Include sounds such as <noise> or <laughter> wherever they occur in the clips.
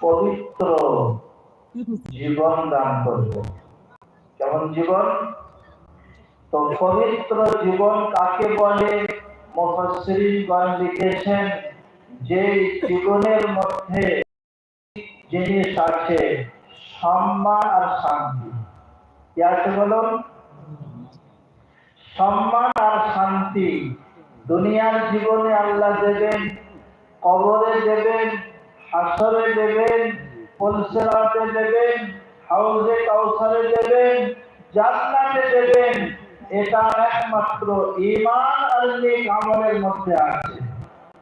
পবিত্র <laughs> জীবন দান করবে। কেমন জীবন? তো পবিত্র জীবন কাকে বলে? মুফাসসিরিনগণ লিখেছেন যে জীবনের মধ্যে জিনিস আছে সম্মান আর শান্তি। কি আছে বলুন? সম্মান আর শান্তি দুনিয়ার জীবনে আল্লাহ দেবেন কবরে দেবেন হাসরে দেবেন পলসেরাতে দেবেন, হাউজে কাউসারে দেবেন, জান্নাতে দেবেন, এটা একমাত্র ঈমান আর নেক আমলের মধ্যে আছে।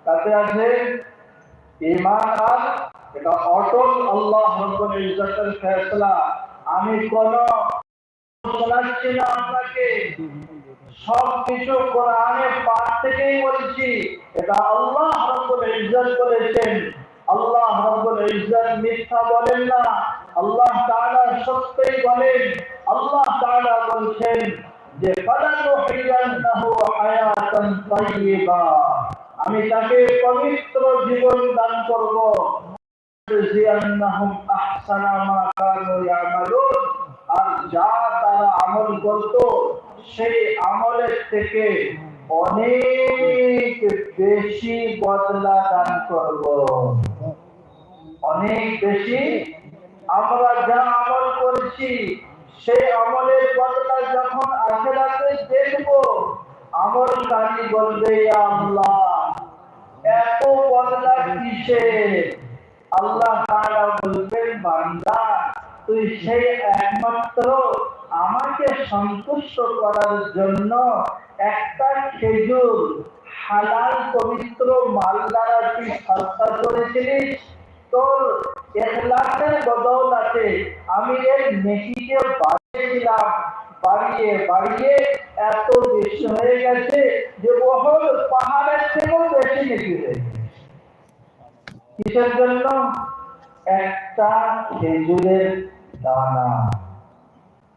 তাতে আছে ঈমান আর, এটা অটল আল্লাহ রব্বুল ইজ্জতের ফয়সালা আমি কোন শোনাচ্ছি না আপনাকে। সব কিছু কোরআনে পাঠ থেকেই বলছি, এটা আল্লাহ রব্বুল ইজ্জত বলেছেন। আল্লাহ রব্বুল ইজ্জত মিথ্যা বলেন না। আল্লাহ তাআলা সত্যই বলেন, আল্লাহ তাআলা বলছেন যে ফালানুহিয়ান্নাহু হায়াতান তাইয়্যিবা। আমি তাকে পবিত্র জীবন দান করব। লিয়ান্নাহুম আহসানা মা কানু ইয়ামালুন। আর যা তারা আমল করত, সেই আমলের থেকে অনেক বেশি বদলা দান করব। অনেক বেশি। আমরা যা আমল সেই আমলের যখন দেখব বলবে আল্লাহ, এত বদলা কিসে আল্লাহ বলবেন, বান্দা, তুই সেই একমাত্র আমাকে সন্তুষ্ট করার জন্য একটা খেজুর হালাল পবিত্র মাল দ্বারা তুই সত্তা করেছিলিস? তোর এখলাসের বদৌলাতে আমি এর নেকিকে বাড়িয়েছিলাম। বাড়িয়ে বাড়িয়ে এত বেশি হয়ে গেছে যে বহল পাহাড়ের থেকেও বেশি নেকি হয়ে কিসের জন্য? একটা খেজুরের দানা।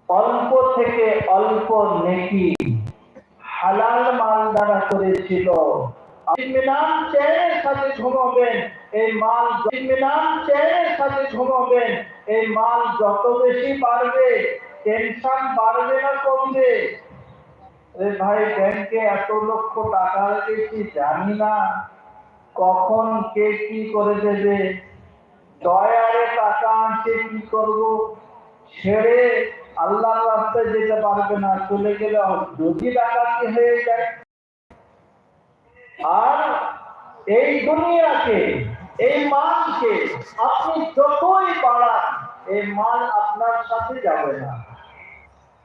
অল্প থেকে অল্প নেকি হালাল মাল দ্বারা করেছিল। ইতমিনান চেনের সাথে ঘুমাবেন। এই মাল চেনের সাথে ঘুমাবেন এই মাল যত বেশি বাড়বে টেনশন বাড়বে না কমবে। ভাই, ব্যাংকে এত লক্ষ টাকা রেখেছি, জানি না কখন কে কি করে দেবে। দয়ারে টাকা আনছে কি করব? ছেড়ে আল্লাহর রাস্তায় যেতে পারবে না, চলে গেলে যদি ডাকাতি হয়ে যায়। আর এই দুনিয়াকে এই মালকে আপনি যতই বাড়ান, এই মাল আপনার সাথে যাবে না।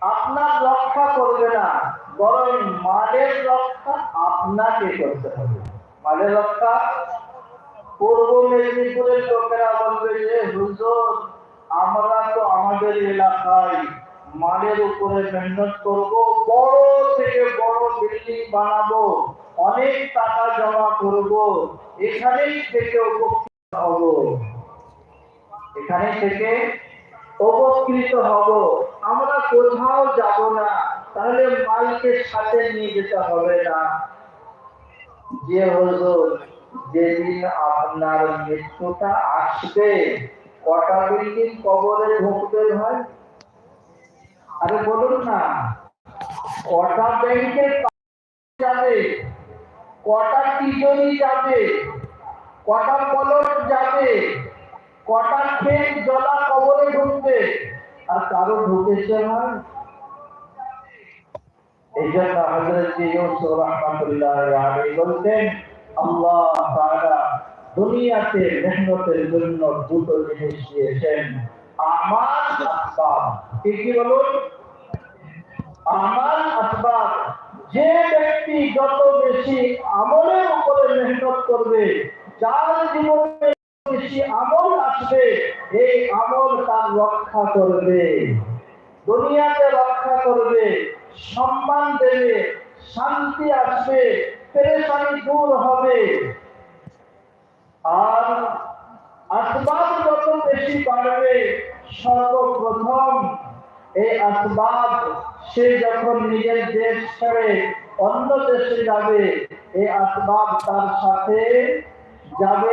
আপনার রক্ষা করবে না, বরং মালের রক্ষা আপনাকে করতে হবে। মালের রক্ষা পূর্ব মেদিনীপুরের লোকেরা বলবে যে, হুজুর, আমরা তো আমাদের এলাকায় মালের উপরে মেহনত করব, বড় থেকে বড় বিল্ডিং বানাবো। অনেক টাকা জমা করব। এখানেই থেকে উপকৃত হব। এখানে থেকে উপকৃত হব। আমরা কোথাও যাব না। তাহলে মালকে সাথে নিয়ে যেতে হবে না। যে হুজুর যেদিন আপনার মৃত্যুটা আসবে, কটা বিল্ডিং কবরে ঢুকবে হয় আরে বলুন না। কটা ব্যাংকের যাবে? কটা তিজনি যাবে? কটা পলট যাবে? কটা খেত জলা কবরে ঢুকবে? আর কারও ঢুকেছে ভাই এই জন্য হজরত বলতেন, আল্লাহ দুনিয়াতে মেহনতের জন্য দুটো জিনিস দিয়েছেন। আমার আসবাব। কি কি বলুন? আমার আসবাব। যে যত বেশি আমলের উপরে মেহনত করবে, যার জীবনে বেশি আমল আসবে, এই আমল তার রক্ষা করবে। দুনিয়াতে রক্ষা করবে, সম্মান দেবে, শান্তি আসবে, পেরেশানি দূর হবে। আর আসবাব যত বেশি বাড়বে, সর্বপ্রথম এই আসবাব সে যখন নিজের দেশ ছেড়ে অন্য দেশে যাবে, এই আসবাব তার সাথে যাবে